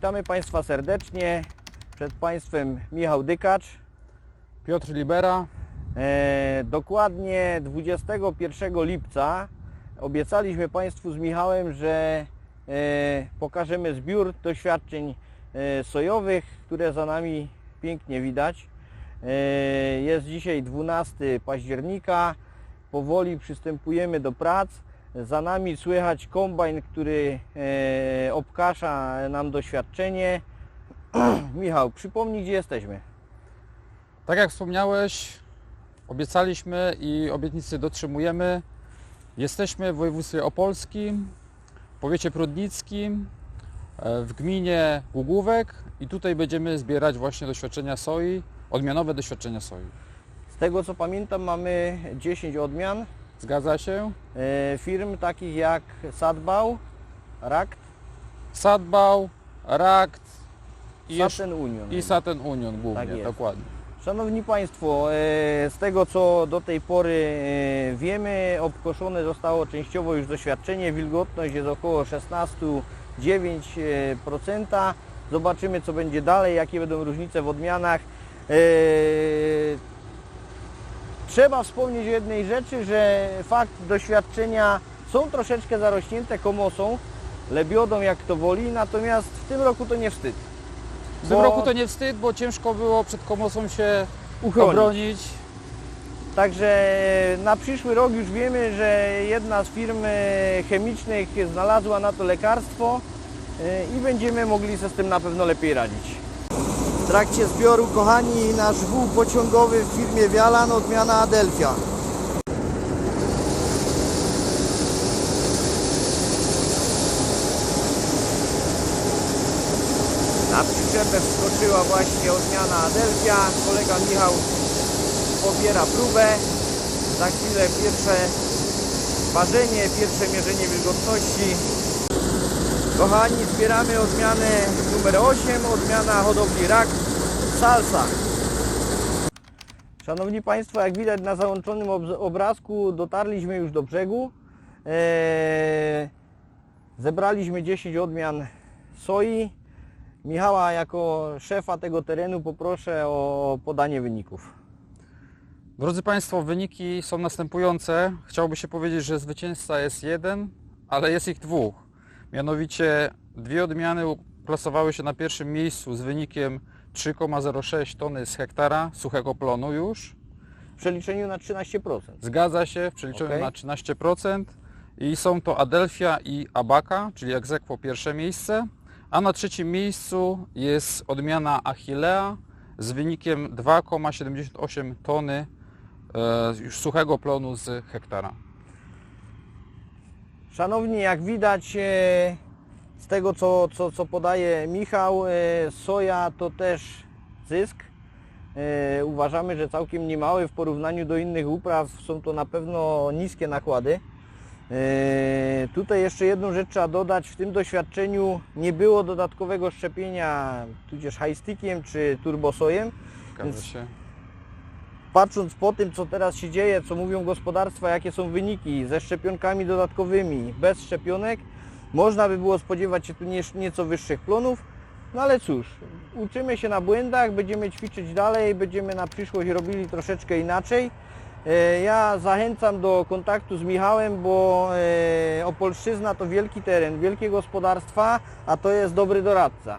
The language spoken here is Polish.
Witamy Państwa serdecznie. Przed Państwem Michał Dykacz. Piotr Libera. E, dokładnie 21 lipca obiecaliśmy Państwu z Michałem, że e, pokażemy zbiór doświadczeń e, sojowych, które za nami pięknie widać. E, jest dzisiaj 12 października. Powoli przystępujemy do prac. Za nami słychać kombajn, który e, obkasza nam doświadczenie. Michał, przypomnij gdzie jesteśmy. Tak jak wspomniałeś, obiecaliśmy i obietnicy dotrzymujemy. Jesteśmy w województwie opolskim, w powiecie prudnickim, e, w gminie Ługówek i tutaj będziemy zbierać właśnie doświadczenia soi, odmianowe doświadczenia soi. Z tego co pamiętam mamy 10 odmian Zgadza się? e, firm takich jak Sadbał, Rakt, Sadbał, Rakt i, Saten Union. i Saten Union Tak głównie, jest. dokładnie. Szanowni Państwo, e, z tego co do tej pory e, wiemy, obkoszone zostało częściowo już doświadczenie, wilgotność jest około 16,9%. Zobaczymy co będzie dalej, jakie będą różnice w odmianach. Trzeba wspomnieć o jednej rzeczy, że fakt doświadczenia są troszeczkę zarośnięte komosą, lebiodą jak to woli, natomiast w tym roku to nie wstyd. W tym Bo- roku to nie wstyd, bo ciężko było przed komosą się Uchronić. obronić. Także na przyszły rok już wiemy, że jedna z firm e, chemicznych znalazła na to lekarstwo e, i będziemy mogli sobie z tym na pewno lepiej radzić. W trakcie zbioru, kochani, nasz wół pociągowy w firmie Wialan, odmiana Adelfia. Na przyczepę wskoczyła właśnie odmiana Adelfia. Kolega Michał pobiera próbę. Za chwilę pierwsze ważenie, pierwsze mierzenie wilgotności. Kochani, zbieramy odmianę numer 8, odmiana hodowli rak salsa. Szanowni Państwo, jak widać na załączonym obrazku, dotarliśmy już do brzegu. Eee, zebraliśmy 10 odmian soi. Michała jako szefa tego terenu poproszę o podanie wyników. Drodzy Państwo, wyniki są następujące. Chciałoby się powiedzieć, że zwycięzca jest jeden, ale jest ich dwóch. Mianowicie dwie odmiany plasowały się na pierwszym miejscu z wynikiem 3,06 tony z hektara suchego plonu już. W przeliczeniu na 13%. Zgadza się w przeliczeniu Okej. na 13% i są to Adelfia i Abaka, czyli egzekwo pierwsze miejsce. A na trzecim miejscu jest odmiana Achillea z wynikiem 2,78 tony e, już suchego plonu z hektara. Szanowni, jak widać e, z tego co, co, co podaje Michał, e, soja to też zysk. E, Uważamy, że całkiem niemały w porównaniu do innych upraw. Są to na pewno niskie nakłady. Tutaj jeszcze jedną rzecz trzeba dodać. W tym doświadczeniu nie było dodatkowego szczepienia tudzież highstickiem czy turbosojem. Zgadza Więc- się. Patrząc po tym, co teraz się dzieje, co mówią gospodarstwa, jakie są wyniki ze szczepionkami dodatkowymi, bez szczepionek, można by było spodziewać się tu nie- nieco wyższych plonów. No ale cóż, uczymy się na błędach, będziemy ćwiczyć dalej, będziemy na przyszłość robili troszeczkę inaczej. E, Ja zachęcam do kontaktu z Michałem, bo e, Opolszczyzna to wielki teren, wielkie gospodarstwa, a to jest dobry doradca.